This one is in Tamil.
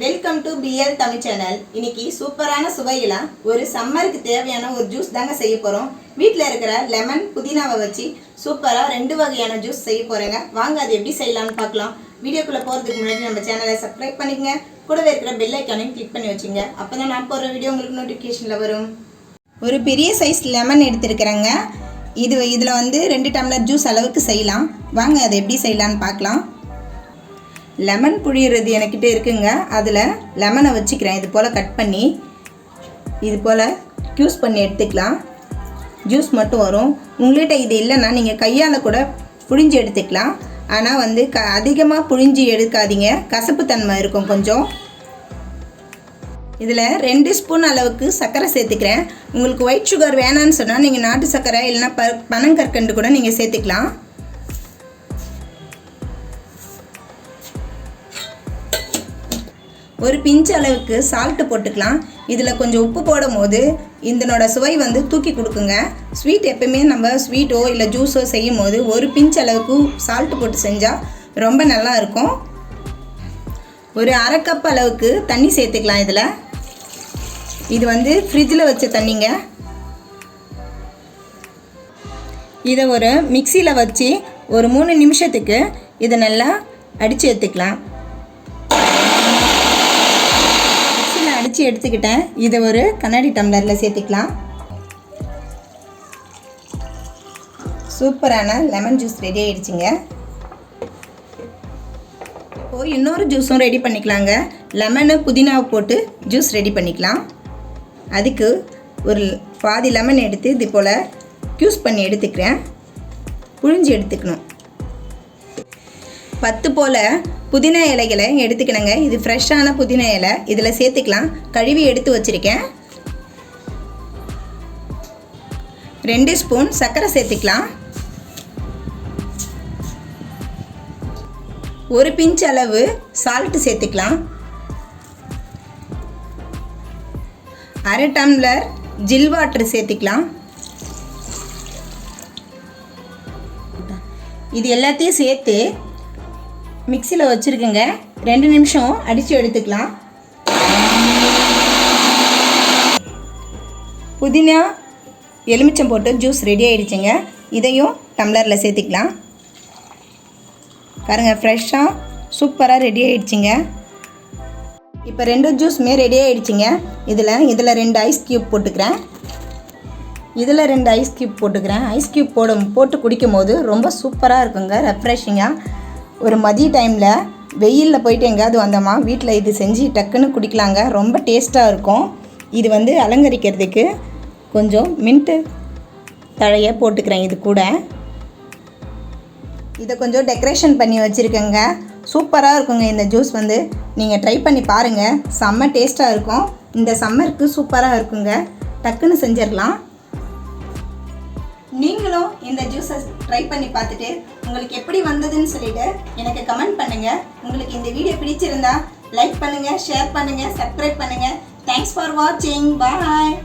Welcome to PL Tamil channel இன்னைக்கு சூப்பரான சுவையில ஒரு சம்மருக்கு தேவையான ஒரு ஜூஸ் தாங்க செய்ய போறோம். வீட்டில் இருக்கிற லெமன் புதினாவை வச்சு சூப்பரா ரெண்டு வகையான ஜூஸ் செய்ய போறேங்க. வாங்க அது எப்படி செய்யலாம்னு பார்க்கலாம். வீடியோக்குள்ள போறதுக்கு முன்னாடி நம்ம சேனலை சப்ஸ்கிரைப் பண்ணிக்கங்க. கூடவே இருக்கிற பெல் ஐக்கானையும் கிளிக் பண்ணி வச்சுங்க. அப்பதான் நான் போடுற வீடியோ உங்களுக்கு நோட்டிஃபிகேஷன்ல வரும். ஒரு பெரிய சைஸ் லெமன் எடுத்திருக்கிறேங்க. இது இதில் வந்து ரெண்டு டம்ளர் ஜூஸ் அளவுக்கு செய்யலாம். வாங்க அதை எப்படி செய்யலாம்னு பார்க்கலாம். லெமன் புழியறது எனக்கிட்ட இருக்குங்க. அதில் லெமனை வச்சுக்கிறேன். இது போல் கட் பண்ணி இது போல் ஜூஸ் பண்ணி எடுத்துக்கலாம். ஜூஸ் மட்டும் வரும். உங்கள்கிட்ட இது இல்லைன்னா நீங்கள் கையால் கூட புழிஞ்சு எடுத்துக்கலாம். ஆனால் வந்து க அதிகமாக புழிஞ்சு எடுக்காதீங்க. கசப்பு தன்மை இருக்கும் கொஞ்சம். இதில் ரெண்டு ஸ்பூன் அளவுக்கு சர்க்கரை சேர்த்துக்கிறேன். உங்களுக்கு ஒயிட் சுகர் வேணான்னு சொன்னால் நீங்கள் நாட்டு சர்க்கரை இல்லைன்னா ப பனங்கற்கண்டு கூட நீங்கள் சேர்த்துக்கலாம். ஒரு பிஞ்ச் அளவுக்கு சால்ட்டு போட்டுக்கலாம். இதில் கொஞ்சம் உப்பு போடும் போது இதனோட சுவை வந்து தூக்கி கொடுக்குங்க. ஸ்வீட் எப்பவுமே நம்ம ஸ்வீட்டோ இல்லை ஜூஸோ செய்யும் போது ஒரு பிஞ்ச் அளவுக்கு சால்ட்டு போட்டு செஞ்சால் ரொம்ப நல்லா இருக்கும். ஒரு அரை கப் அளவுக்கு தண்ணி சேர்த்துக்கலாம் இதில். இது வந்து ஃப்ரிட்ஜில் வச்ச தண்ணிங்க. இதை ஒரு மிக்சியில் வச்சு ஒரு மூணு நிமிஷத்துக்கு இதை நல்லா அடித்து எடுத்துக்கலாம். மிக்சியில் எடுத்துக்கிட்டேன். இதை ஒரு கண்ணாடி டம்ளரில் சேர்த்துக்கலாம். சூப்பரான லெமன் ஜூஸ் ரெடி ஆயிடுச்சுங்க. இப்போது இன்னொரு ஜூஸும் ரெடி பண்ணிக்கலாங்க. லெமனு புதினாவை போட்டு ஜூஸ் ரெடி பண்ணிக்கலாம். அதுக்கு ஒரு பாதி லெமன் எடுத்து இது போல் ஜூஸ் பண்ணி எடுத்துக்கிறேன். புழிஞ்சு எடுத்துக்கணும். பத்து போல் புதினா இலைகளை எடுத்துக்கணுங்க இது ஃப்ரெஷ்ஷான புதினா இலை. இதில் சேர்த்துக்கலாம். கழுவி எடுத்து வச்சுருக்கேன். ரெண்டு ஸ்பூன் சர்க்கரை சேர்த்துக்கலாம். ஒரு பிஞ்ச் அளவு சால்ட்டு சேர்த்துக்கலாம். அரை டம்ளர் ஜில் வாட்டர் சேர்த்துக்கலாம். இது எல்லாத்தையும் சேர்த்து மிக்சியில் வச்சுருக்குங்க. ரெண்டு நிமிஷம் அடித்து எடுத்துக்கலாம். புதினா எலுமிச்சம் போட்டு ஜூஸ் ரெடி ஆகிடுச்சிங்க இதையும் டம்ளரில் சேர்த்துக்கலாம். பாருங்கள் ஃப்ரெஷ்ஷாக சூப்பராக ரெடி ஆகிடுச்சிங்க இப்போ ரெண்டு ஜூஸுமே ரெடி ஆகிடுச்சிங்க இதில் இதில் ரெண்டு ஐஸ் க்யூப் போட்டுக்கிறேன். இதில் ரெண்டு ஐஸ் க்யூப் போட்டுக்கிறேன். ஐஸ் க்யூப் போடும் போட்டு குடிக்கும் போது ரொம்ப சூப்பராக இருக்குங்க ரெஃப்ரெஷிங்காக ஒரு மதிய டைமில் வெயிலில் போயிட்டு எங்கேயாவது வந்தோமா வீட்டில் இது செஞ்சு டக்குன்னு குடிக்கலாங்க. ரொம்ப டேஸ்ட்டாக இருக்கும். இது வந்து அலங்கரிக்கிறதுக்கு கொஞ்சம் மின்ட்டு தழைய போட்டுக்கிறேன் இது கூட. இதை கொஞ்சம் டெக்கரேஷன் பண்ணி வச்சுருக்கேங்க. சூப்பராக இருக்குங்க இந்த ஜூஸ் வந்து. நீங்கள் ட்ரை பண்ணி பாருங்கள் செம்ம டேஸ்ட்டாக இருக்கும். இந்த சம்மருக்கு சூப்பராக இருக்குங்க. டக்குன்னு செஞ்சிடலாம். நீங்களும் இந்த ஜூஸை ட்ரை பண்ணி பார்த்துட்டு உங்களுக்கு எப்படி வந்ததுன்னு சொல்லிட்டு எனக்கு கமெண்ட் பண்ணுங்க. உங்களுக்கு இந்த வீடியோ பிடிச்சிருந்தா லைக் பண்ணுங்க ஷேர் பண்ணுங்க சப்ஸ்கிரைப் பண்ணுங்க. தேங்க்ஸ் ஃபார் வாட்சிங் பாய்